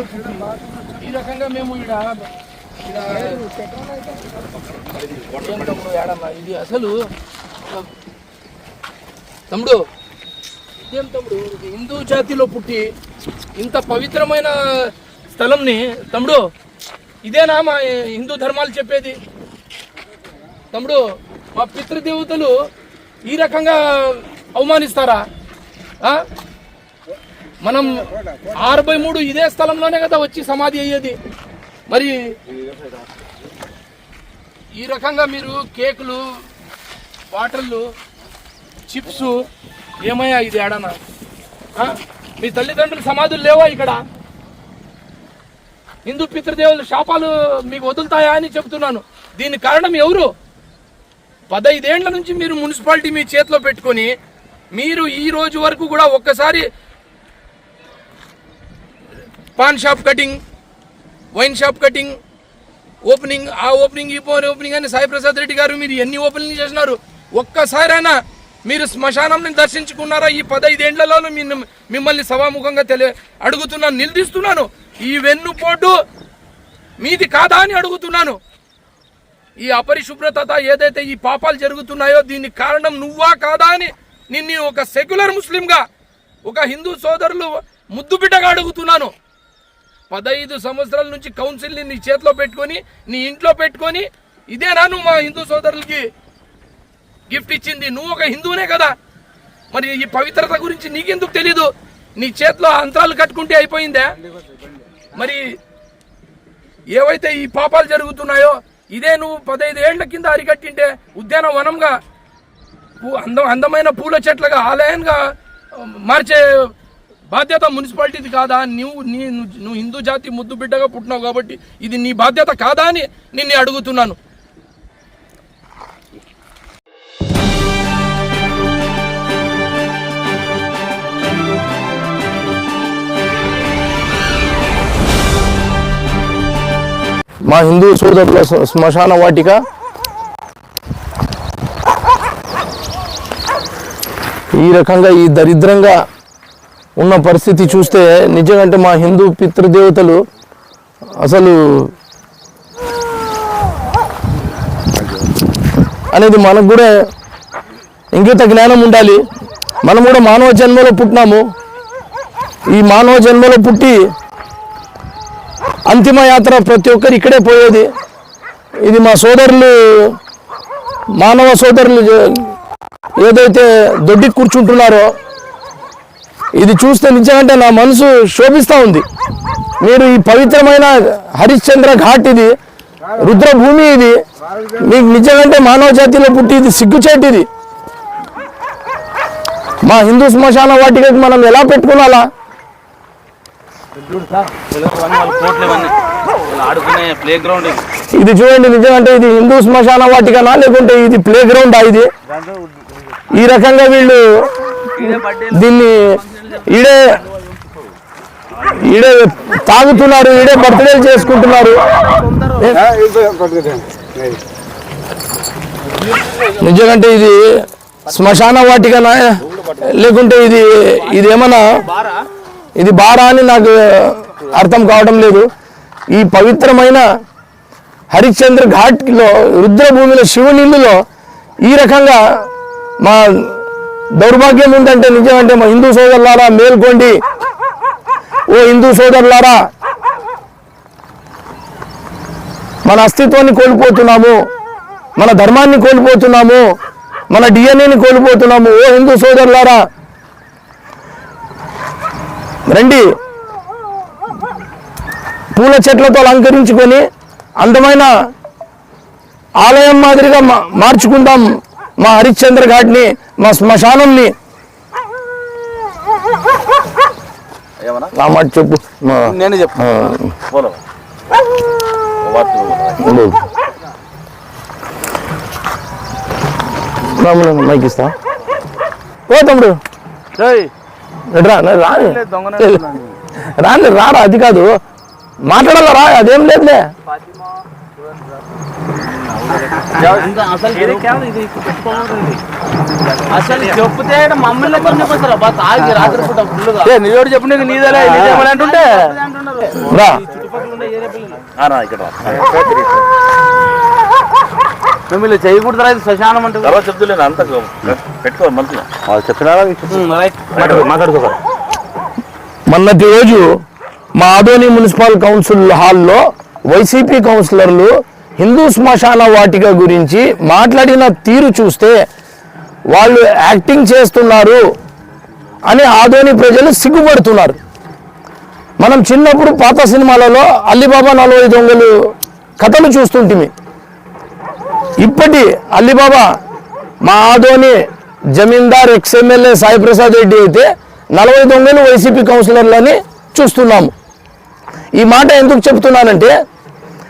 పరిస్థితుల్లో పుట్టి ఈ రకంగా మేము ఇక్కడ ఇది అసలు తమ్ముడు ఇదేం తమ్ముడు? హిందూ జాతిలో పుట్టి ఇంత పవిత్రమైన స్థలంని తమ్ముడు ఇదేనా మా హిందూ ధర్మాలు చెప్పేది? తమ్ముడు మా పితృదేవతలు ఈ రకంగా అవమానిస్తారా? ఆ? మనం అరవై మూడు ఇదే స్థలంలోనే కదా వచ్చి సమాధి అయ్యేది. మరి ఈ రకంగా మీరు కేకులు బాటిళ్ళు చిప్స్ ఏమయ్యా ఇది ఏడనా? మీ తల్లిదండ్రులు సమాధులు లేవా ఇక్కడ? హిందూ పితృదేవుల శాపాలు మీకు వదులుతాయా అని చెప్తున్నాను. దీని కారణం ఎవరు? పదైదేండ్ల నుంచి మీరు మున్సిపాలిటీ మీ చేతిలో పెట్టుకొని మీరు ఈ రోజు వరకు కూడా ఒక్కసారి pan shop cutting wine shop cutting opening ఆ ఓపెనింగ్ ఈ ఓపెనింగ్ అని సాయి ప్రసాద్ రెడ్డి గారు మీరు ఎన్ని ఓపెనింగ్ చేసినారు? ఒక్కసారైనా మీరు శ్మశానంని దర్శించుకున్నారా? ఈ పదైదేండ్లలో మిన్న- మిమ్మల్ని సభాముఖంగా తెలియ అడుగుతున్నాను నిలదీస్తున్నాను. ఈ వెన్నుపోటు మీది కాదా అని అడుగుతున్నాను. ఈ అపరిశుభ్రత ఏదైతే ఈ పాపాలు జరుగుతున్నాయో దీనికి కారణం నువ్వా కాదా అని నిన్ను ఒక సెక్యులర్ ముస్లింగా ఒక హిందూ సోదరులు ముద్దు బిడ్డగా అడుగుతున్నాను. పదహైదు సంవత్సరాల నుంచి కౌన్సిల్ని నీ చేతిలో పెట్టుకొని నీ ఇంట్లో పెట్టుకొని ఇదేనా నువ్వు మా హిందూ సోదరులకి గిఫ్ట్ ఇచ్చింది? నువ్వు ఒక హిందువునే కదా. మరి ఈ పవిత్రత గురించి నీకెందుకు తెలీదు? నీ చేతిలో అంతరాలు కట్టుకుంటే అయిపోయిందా? మరి ఏవైతే ఈ పాపాలు జరుగుతున్నాయో ఇదే నువ్వు పదహైదు ఏళ్ళ కింద అరికట్టింటే ఉద్యానవనంగా పూ- అందం అందమైన పూల చెట్లుగా ఆలయంగా మార్చే బాధ్యత మున్సిపాలిటీది కాదా? నువ్వు నీ నువ్వు హిందూ జాతి ముద్దు బిడ్డగా పుట్టినావు కాబట్టి ఇది నీ బాధ్యత కాదా అని నిన్ను అడుగుతున్నాను. మా హిందూ సోదరుల శ్మశాన వాటిక. ఈ రకంగా ఈ దరిద్రంగా ఉన్న పరిస్థితి చూస్తే నిజంగా మా హిందూ పితృదేవతలు అసలు అనేది మనకు కూడా ఇంకిత జ్ఞానం ఉండాలి. మనం కూడా మానవ జన్మలో పుట్టినాము. ఈ మానవ జన్మలో పుట్టి అంతిమ యాత్ర ప్రతి ఒక్కరు ఇక్కడే పోయేది. ఇది మా సోదరులు మానవ సోదరులు ఏదైతే దొడ్డి కూర్చుంటున్నారో ఇది చూస్తే నిజంగా నా మనసు శోభిస్తూ ఉంది. మీరు ఈ పవిత్రమైన హరిశ్చంద్ర ఘాట్ ఇది రుద్రభూమి ఇది మీకు నిజంగా మానవ జాతిలో పుట్టి ఇది. సిగ్గుచేటిది మా హిందూ శ్మశాన వాటికి మనం ఎలా పెట్టుకోవాలా ఇది చూడండి నిజమంటే ఇది హిందూ శ్మశాన వాటికనా లేకుంటే ఇది ప్లే గ్రౌండ్ ఇది? ఈ రకంగా వీళ్ళు దీన్ని ఈడే ఈడే తాగుతున్నారు ఈడే బర్త్డేలు చేసుకుంటున్నారు. నిజంగా ఇది శ్మశాన వాటికనా? లేకుంటే ఇది ఇది ఏమన్నా ఇది బారా అని నాకు అర్థం కావడం లేదు. ఈ పవిత్రమైన హరిశ్చంద్ర ఘాట్లో రుద్రభూమిలో శివనిల్లులో ఈ రకంగా మా దౌర్భాగ్యం ఏంటంటే నిజమంటే మా హిందూ సోదరులారా మేల్కోండి. ఓ హిందూ సోదరులారా మన అస్తిత్వాన్ని కోల్పోతున్నాము మన ధర్మాన్ని కోల్పోతున్నాము మన డిఎన్ఏని కోల్పోతున్నాము. ఓ హిందూ సోదరులారా రండి. పూల చెట్లతో అలంకరించుకొని అందమైన ఆలయం మాదిరిగా మా- మార్చుకుందాం. మా హరిశ్చంద్ర ఘాట్ని మా శ్మశానంని. మాట చెప్పు. నేను చెప్పు. రాములు, మైక్ ఇస్తా. ఓ తమ్ముడు. రా రాని రాని రారా అది కాదు. మాట్లాడాలా రా అదేం లేదులే. అసలు చెప్తే మమ్మల్ని కొన్ని పోతారా బా తాగి రాత్రి పూట ఫుల్గా చెప్పు నీకు నీదేలే నిజమని అంటుంటే. మిమ్మల్ని చేయకూడదు రైతు శ్మశానం అంటే తర్వాత చెప్తులేను అంత పెట్టుకో మంచిగా చెప్పినారా? మాట్లాడుకోవాలి మొన్నటి రోజు మా ఆదోని మున్సిపల్ కౌన్సిల్ హాల్లో వైసీపీ కౌన్సిలర్లు హిందూ శ్మశాన వాటిక గురించి మాట్లాడిన తీరు చూస్తే వాళ్ళు యాక్టింగ్ చేస్తున్నారు అని ఆదోని ప్రజలు సిగ్గుపడుతున్నారు. మనం చిన్నప్పుడు పాత సినిమాలలో అల్లిబాబా నలభై దొంగలు కథలు చూస్తుంటిమి. ఇప్పటి అల్లిబాబా మా ఆదోని జమీందార్ ఎక్స్ఎమ్మెల్యే సాయిప్రసాద్ రెడ్డి అయితే నలభై దొంగలు వైసీపీ కౌన్సిలర్లని చూస్తున్నాము. ఈ మాట ఎందుకు చెప్తున్నానంటే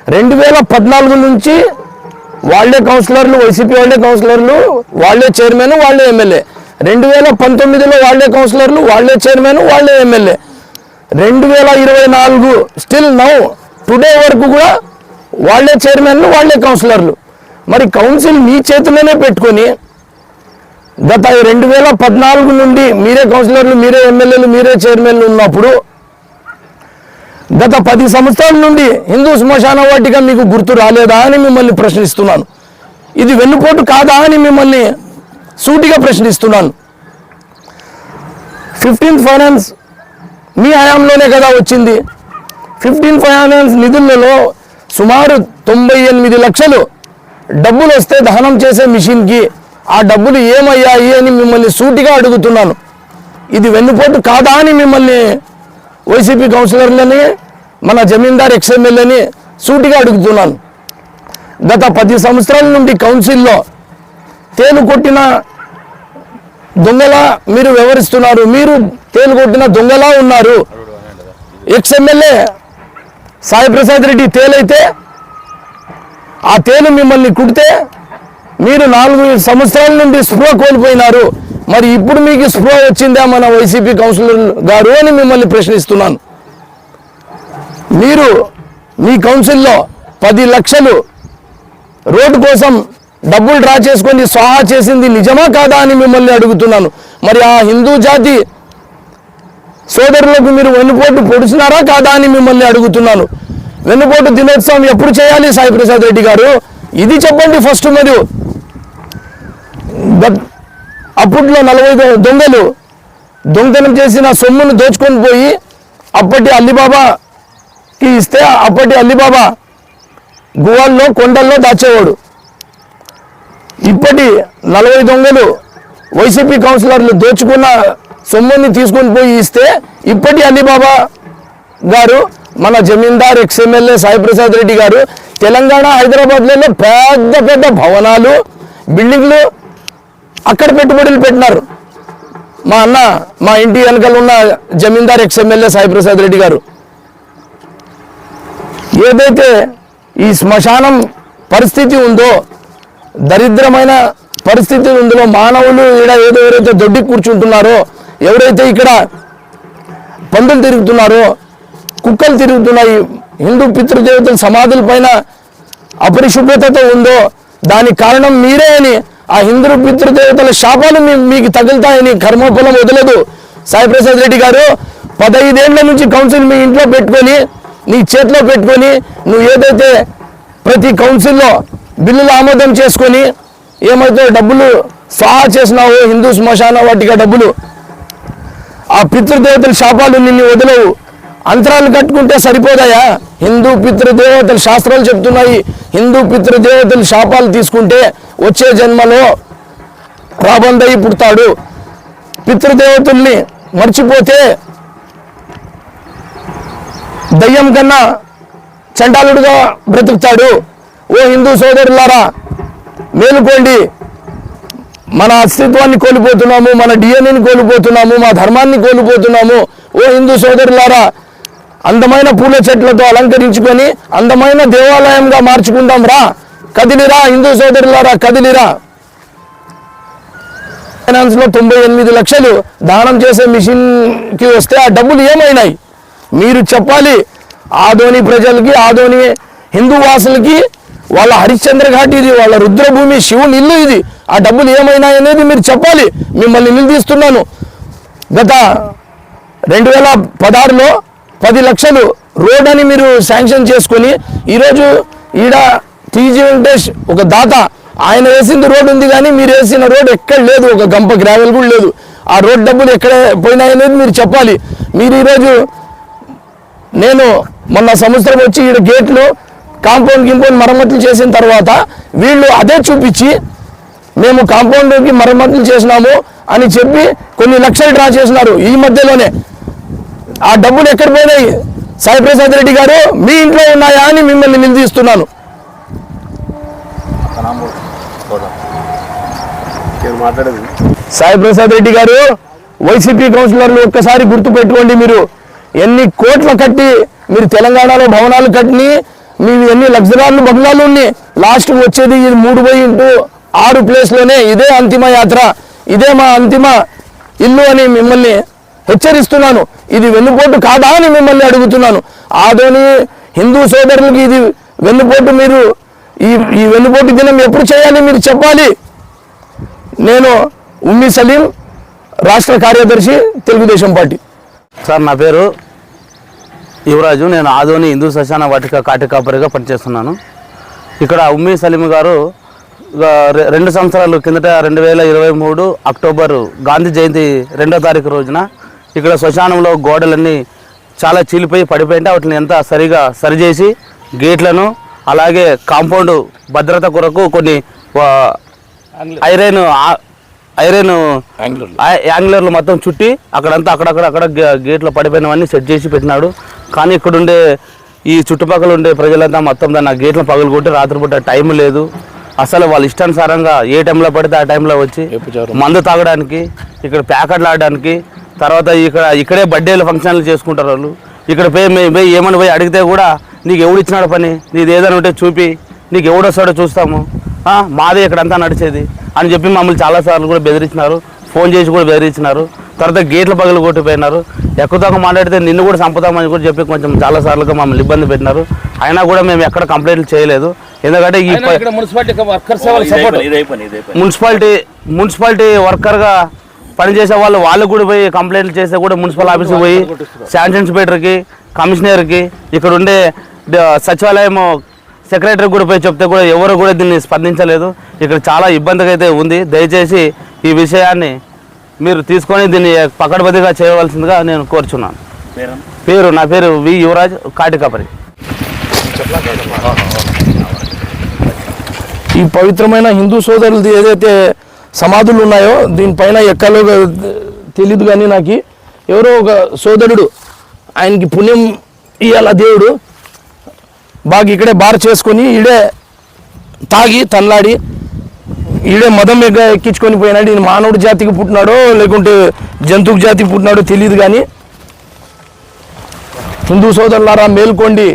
రెండు వేల పద్నాలుగు నుంచి వాళ్ళే కౌన్సిలర్లు వైసీపీ వాళ్ళే కౌన్సిలర్లు వాళ్ళే చైర్మన్ వాళ్ళే ఎమ్మెల్యే. రెండు వేల పంతొమ్మిదిలో వాళ్ళే కౌన్సిలర్లు వాళ్ళే చైర్మన్ వాళ్ళే ఎమ్మెల్యే. రెండు వేల ఇరవై నాలుగు స్టిల్ నౌ టుడే వరకు కూడా వాళ్ళే చైర్మన్లు వాళ్ళే కౌన్సిలర్లు. మరి కౌన్సిల్ మీ చేతిలోనే పెట్టుకొని గత రెండు వేల పద్నాలుగు నుండి మీరే కౌన్సిలర్లు మీరే ఎమ్మెల్యేలు మీరే చైర్మన్లు ఉన్నప్పుడు గత పది సంవత్సరాల నుండి హిందూ శ్మశాన వాటిగా మీకు గుర్తు రాలేదా అని మిమ్మల్ని ప్రశ్నిస్తున్నాను. ఇది వెన్నుపోటు కాదా అని మిమ్మల్ని సూటిగా ప్రశ్నిస్తున్నాను. ఫిఫ్టీన్త్ ఫైనాన్స్ మీ హయాంలోనే కదా వచ్చింది. ఫిఫ్టీన్ ఫైనాన్స్ నిధులలో సుమారు తొంభై ఎనిమిది లక్షలు డబ్బులు వస్తే దహనం చేసే మిషన్కి ఆ డబ్బులు ఏమయ్యాయి అని మిమ్మల్ని సూటిగా అడుగుతున్నాను. ఇది వెన్నుపోటు కాదా అని మిమ్మల్ని వైసీపీ కౌన్సిలర్లని మన జమీందార్ ఎక్స్ఎమ్మెల్యేని సూటిగా అడుగుతున్నాను. గత పది సంవత్సరాల నుండి కౌన్సిల్లో తేలు కొట్టిన దొంగలా మీరు వ్యవహరిస్తున్నారు. మీరు తేలు కొట్టిన దొంగలా ఉన్నారు. ఎక్స్ఎమ్మెల్యే సాయిప్రసాద్ రెడ్డి తేలైతే ఆ తేలు మిమ్మల్ని కుడితే మీరు నాలుగు సంవత్సరాల నుండి స్పృహ కోల్పోయినారు. మరి ఇప్పుడు మీకు స్పృహ వచ్చిందా మన వైసీపీ కౌన్సిలర్ గారు అని మిమ్మల్ని ప్రశ్నిస్తున్నాను. మీరు మీ కౌన్సిల్లో పది లక్షలు రోడ్డు కోసం డబ్బులు డ్రా చేసుకొని స్వాహా చేసింది నిజమా కాదా అని మిమ్మల్ని అడుగుతున్నాను. మరి ఆ హిందూ జాతి సోదరులకు మీరు వెన్నుపోటు పొడిచినారా కాదా అని మిమ్మల్ని అడుగుతున్నాను. వెన్నుపోటు దినోత్సవం ఎప్పుడు చేయాలి సాయి ప్రసాద్ రెడ్డి గారు? ఇది చెప్పండి ఫస్ట్ మరియు. అప్పట్లో నలభై దొంగలు దొంగతనం చేసిన సొమ్మును దోచుకొని పోయి అప్పటి అల్లిబాబా కి ఇస్తే అప్పటి అల్లిబాబా గుహల్లో కొండల్లో దాచేవాడు. ఇప్పటి నలభై దొంగలు వైసీపీ కౌన్సిలర్లు దోచుకున్న సొమ్ముని తీసుకొని పోయి ఇస్తే ఇప్పటి అలీబాబా గారు మన జమీందార్ ఎక్స్ ఎమ్మెల్యే సాయిప్రసాద్ రెడ్డి గారు తెలంగాణ హైదరాబాద్లలో పెద్ద పెద్ద భవనాలు బిల్డింగ్లు అక్కడ పెట్టుబడులు పెట్టినారు. మా అన్న మా ఇంటి వెనకాల ఉన్న జమీందార్ ఎక్స్ ఎమ్మెల్యే సాయిప్రసాద్ రెడ్డి గారు. ఏదైతే ఈ శ్మశానం పరిస్థితి ఉందో దరిద్రమైన పరిస్థితి ఉందో మానవులు ఇక్కడ ఏదో ఎవరైతే దొడ్డి కూర్చుంటున్నారో ఎవరైతే ఇక్కడ పందులు తిరుగుతున్నారో కుక్కలు తిరుగుతున్నాయి హిందూ పితృదేవతల సమాధుల పైన అపరిశుభ్రత ఉందో దానికి కారణం మీరే అని ఆ హిందూ పితృదేవతల శాపాలు మీకు తగులుతాయని కర్మఫలం వదలదు. సాయిప్రసాద్ రెడ్డి గారు పదహైదేళ్ళ నుంచి కౌన్సిల్ మీ ఇంట్లో పెట్టుకొని నీ చేతిలో పెట్టుకొని నువ్వు ఏదైతే ప్రతి కౌన్సిల్లో బిల్లులు ఆమోదం చేసుకొని ఏమైతే డబ్బులు స్వాహా చేసినావో హిందూ శ్మశాన వాటిగా డబ్బులు ఆ పితృదేవతల శాపాలు నిన్ను వదలవు. అంతరాలు కట్టుకుంటే సరిపోదాయా? హిందూ పితృదేవతల శాస్త్రాలు చెప్తున్నాయి. హిందూ పితృదేవతల శాపాలు తీసుకుంటే వచ్చే జన్మలో రాబందయి పుడతాడు. పితృదేవతల్ని మర్చిపోతే దయ్యం కన్నా చండాలుడుగా బ్రతుకుతాడు. ఓ హిందూ సోదరులారా మేలుకోండి. మన అస్తిత్వాన్ని కోల్పోతున్నాము మన డిఎన్ఏని కోల్పోతున్నాము మా ధర్మాన్ని కోల్పోతున్నాము. ఓ హిందూ సోదరులారా అందమైన పూల చెట్లతో అలంకరించుకొని అందమైన దేవాలయంగా మార్చుకుందాం రా. కదిలిరా హిందూ సోదరులారా కదిలిరా. ఫైనాన్స్లో తొంభై ఎనిమిది లక్షలు దానం చేసే మిషన్కి వస్తే ఆ డబ్బులు ఏమైనాయి? మీరు చెప్పాలి. ఆదోని ప్రజలకి ఆదోని హిందూ వాసులకి వాళ్ళ హరిశ్చంద్ర ఘాట్ ఇది వాళ్ళ రుద్రభూమి శివుని ఇల్లు ఇది. ఆ డబ్బులు ఏమైనా అనేది మీరు చెప్పాలి. మిమ్మల్ని నిలదీస్తున్నాను. గత రెండు వేల పదహారులో పది లక్షలు రోడ్ అని మీరు శాంక్షన్ చేసుకొని ఈరోజు ఈడ టీజీ వెంకటేష్ ఒక దాత ఆయన వేసింది రోడ్ ఉంది కానీ మీరు వేసిన రోడ్ ఎక్కడ లేదు. ఒక గంప గ్రావెల్ కూడా లేదు. ఆ రోడ్ డబ్బులు ఎక్కడ పోయినాయనేది మీరు చెప్పాలి. మీరు ఈరోజు నేను మొన్న సంవత్సరం వచ్చి ఈడ గేట్లు కాంపౌండ్ గింపౌండ్ మరమ్మతులు చేసిన తర్వాత వీళ్ళు అదే చూపించి మేము కాంపౌండ్కి మరమ్మతులు చేసినాము అని చెప్పి కొన్ని లక్షలు డ్రా చేసినారు ఈ మధ్యలోనే. ఆ డబ్బులు ఎక్కడ పోయినాయి? సాయి ప్రసాద్ రెడ్డి గారు మీ ఇంట్లో ఉన్నాయా? అని మిమ్మల్ని నిలదీస్తున్నాను నేను మాట్లాడేది. సాయి ప్రసాద్ రెడ్డి గారు వైసీపీ కౌన్సిలర్లు ఒక్కసారి గుర్తు పెట్టుకోండి మీరు. ఎన్ని కోట్లు కట్టి మీరు తెలంగాణలో భవనాలు కట్టిని మీరు ఎన్ని లగ్జరాలు బంగ్లాలు ఉన్నాయి? లాస్ట్ వచ్చేది ఇది మూడు బై ఇంటూ ఆరు ప్లేస్లోనే ఇదే అంతిమ యాత్ర ఇదే మా అంతిమ ఇల్లు అని మిమ్మల్ని హెచ్చరిస్తున్నాను. ఇది వెన్నుపోటు కాదా అని మిమ్మల్ని అడుగుతున్నాను. ఆదోని హిందూ సోదరులకు ఇది వెన్నుపోటు మీరు ఈ ఈ వెన్నుపోటు దినం ఎప్పుడు చేయాలి మీరు చెప్పాలి. నేను ఉమ్మి సలీం రాష్ట్ర కార్యదర్శి తెలుగుదేశం పార్టీ. సార్ నా పేరు యువరాజు. నేను ఆదోని హిందూ శ్మశాన వాటిక కాటికాపరిగా పనిచేస్తున్నాను. ఇక్కడ ఉమ్మీ సలీం గారు రెండు సంవత్సరాలు కిందట రెండు వేల ఇరవై మూడు అక్టోబర్ గాంధీ జయంతి రెండో తారీఖు రోజున ఇక్కడ శ్మశానంలో గోడలన్నీ చాలా చీలిపోయి పడిపోయింటే వాటిని ఎంత సరిగా సరిచేసి గేట్లను అలాగే కాంపౌండ్ భద్రత కొరకు కొన్ని ఐరన్ ఐరన్ యాంగ్లర్లు మొత్తం చుట్టి అక్కడంతా అక్కడక్కడ అక్కడ గేట్లు పడిపోయినవన్నీ సెట్ చేసి పెట్టినాడు. కానీ ఇక్కడ ఉండే ఈ చుట్టుపక్కల ఉండే ప్రజలంతా మొత్తం దాన్ని ఆ గేట్లను పగలగొట్టి రాత్రిపూట టైం లేదు. అసలు వాళ్ళ ఇష్టానుసారంగా ఏ టైంలో పడితే ఆ టైంలో వచ్చి మందు తాగడానికి ఇక్కడ ప్యాకెట్లు ఆడడానికి తర్వాత ఇక్కడ ఇక్కడే బర్త్డేలు ఫంక్షన్లు చేసుకుంటారు వాళ్ళు. ఇక్కడ పోయి మేము పోయి ఏమని పోయి అడిగితే కూడా నీకు ఎవడు ఇచ్చినాడు పని? నీది ఏదైనా ఉంటే చూపి. నీకు ఎవడొస్తాడో చూస్తాము. మాదే ఇక్కడంతా నడిచేది అని చెప్పి మమ్మల్ని చాలాసార్లు కూడా బెదిరించినారు. ఫోన్ చేసి కూడా బెదిరించినారు. తర్వాత గేట్ల పగలు కొట్టిపోయినారు. ఎక్కువ మాట్లాడితే నిన్ను కూడా చంపుతామని కూడా చెప్పి కొంచెం చాలాసార్లుగా మమ్మల్ని ఇబ్బంది పెట్టినారు. అయినా కూడా మేము ఎక్కడ కంప్లైంట్లు చేయలేదు. ఎందుకంటే ఈ మున్సిపాలిటీ మున్సిపాలిటీ వర్కర్గా పనిచేసే వాళ్ళు వాళ్ళు కూడా పోయి కంప్లైంట్లు చేస్తే కూడా మున్సిపల్ ఆఫీస్కి పోయి శాంక్షన్ ఇన్స్పెక్టర్కి కమిషనర్కి ఇక్కడ ఉండే సచివాలయం సెక్రటరీ కూడా పోయి చెప్తే కూడా ఎవరు కూడా దీన్ని స్పందించలేదు. ఇక్కడ చాలా ఇబ్బందిగా అయితే ఉంది. దయచేసి ఈ విషయాన్ని మీరు తీసుకొని దీన్ని పకడబదిగా చేయవలసిందిగా నేను కోరుచున్నాను. పేరు నా పేరు వి యువరాజ్ కాటికాపరి. ఈ పవిత్రమైన హిందూ సోదరులది ఏదైతే సమాధులు ఉన్నాయో దీనిపైన ఎక్కలో తెలియదు కానీ నాకు ఎవరో ఒక సోదరుడు ఆయనకి పుణ్యం ఇయ్యాల దేవుడు. బాగా ఇక్కడే బార్ చేసుకొని ఈడే తాగి తల్లాడి ఈడే మదం ఎగ్గ ఎక్కించుకొని పోయినాడు. ఈయన మానవుడి జాతికి పుట్టినాడో లేకుంటే జంతువు జాతికి పుట్టినాడో తెలియదు కానీ హిందూ సోదరులారా మేల్కోండి.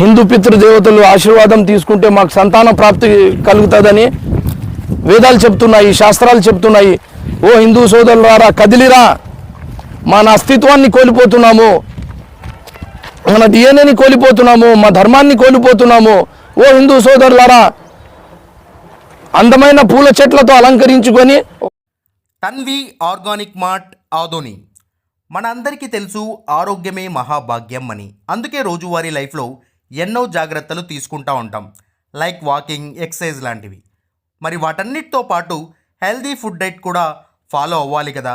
హిందూ పితృదేవతలు ఆశీర్వాదం తీసుకుంటే మాకు సంతాన ప్రాప్తి కలుగుతుందని వేదాలు చెప్తున్నాయి శాస్త్రాలు చెప్తున్నాయి. ఓ హిందూ సోదరులారా కదిలిరా. మన అస్తిత్వాన్ని కోల్పోతున్నాము. మన డిఎన్ఏని కోల్పోతున్నాము మా ధర్మాన్ని కోల్పోతున్నాము. ఓ హిందూ సోదరులారా అందమైన పూల చెట్లతో అలంకరించుకొని తన్వి ఆర్గానిక్ మార్ట్ ఆదోని. మనందరికీ తెలుసు ఆరోగ్యమే మహాభాగ్యం అని. అందుకే రోజువారీ లైఫ్లో ఎన్నో జాగ్రత్తలు తీసుకుంటా ఉంటాం. లైక్ వాకింగ్ ఎక్సర్సైజ్ లాంటివి. మరి వాటన్నిటితో పాటు హెల్దీ ఫుడ్ డైట్ కూడా ఫాలో అవ్వాలి కదా.